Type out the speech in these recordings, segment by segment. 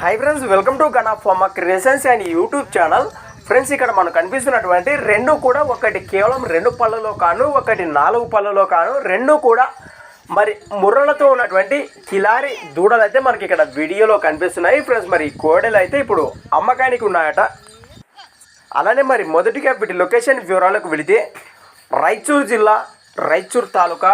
Hi friends welcome to gun of pharma creations and YouTube channel friends ఇక్కడ మనకు కనిపిస్తున్నటువంటి రెండు కూడా ఒకటి కేవలం రెండు పళ్ళలో కాను ఒకటి నాలుగు పళ్ళలో కాను రెండు కూడా మరి ముర్రలతో ఉన్నటువంటి కిలారి దూడలు అయితే మనకి ఇక్కడ వీడియోలో కనిపిస్తున్నాయి. ఫ్రెండ్స్ మరి కోడలు అయితే ఇప్పుడు అమ్మకానికి ఉన్నాయట. అలానే మరి మొదటిగా వీటి లొకేషన్ వివరాలకు వెళితే రాయచూరు జిల్లా రాయచూరు తాలూకా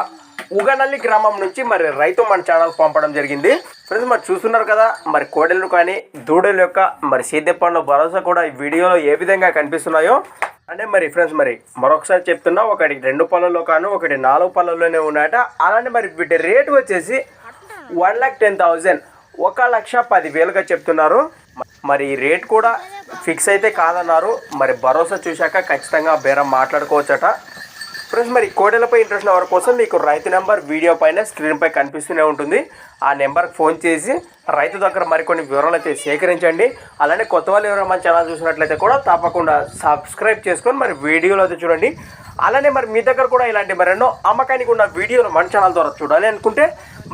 ఉగనల్లి గ్రామం నుంచి మరి రైతు మన ఛానల్ పంపడం జరిగింది. ఫ్రెండ్స్ మరి చూస్తున్నారు కదా మరి కోడెలు కానీ దూడల యొక్క మరి సేద్య పనుల భరోసా కూడా ఈ వీడియోలో ఏ విధంగా కనిపిస్తున్నాయో. అంటే మరి ఫ్రెండ్స్ మరి మరొకసారి చెప్తున్నా ఒకటి రెండు పళ్ళలో కాను ఒకటి నాలుగు పళ్ళలోనే ఉన్నాయట. అలానే మరి వీటి రేటు వచ్చేసి వన్ ల్యాక్ టెన్ థౌజండ్ ఒక లక్ష పదివేలుగా చెప్తున్నారు. మరి ఈ రేట్ కూడా ఫిక్స్ అయితే కాదన్నారు. మరి భరోసా చూశాక ఖచ్చితంగా బేరం మాట్లాడుకోవచ్చట. ఫ్రెండ్స్ మరి కోడెలపై ఇంట్రెస్ట్ ఉన్న వారి కోసం మీకు రైతు నెంబర్ వీడియో పైన స్క్రీన్పై కనిపిస్తూనే ఉంటుంది. ఆ నెంబర్కి ఫోన్ చేసి రైతు దగ్గర మరికొన్ని వివరాలు అయితే సేకరించండి. అలానే కొత్త వాళ్ళు ఎవరైనా మన ఛానల్ చూసినట్లయితే కూడా తప్పకుండా సబ్స్క్రైబ్ చేసుకొని మరి వీడియోలు అయితే చూడండి. అలానే మరి మీ దగ్గర కూడా ఇలాంటి మరెన్నో అమ్మకానికి ఉన్న వీడియోలు మన ఛానల్ ద్వారా చూడాలి అనుకుంటే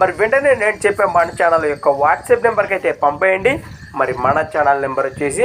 మరి వెంటనే నేను చెప్పే మన ఛానల్ యొక్క వాట్సాప్ నెంబర్కి అయితే పంపేయండి. మరి మన ఛానల్ నెంబర్ వచ్చేసి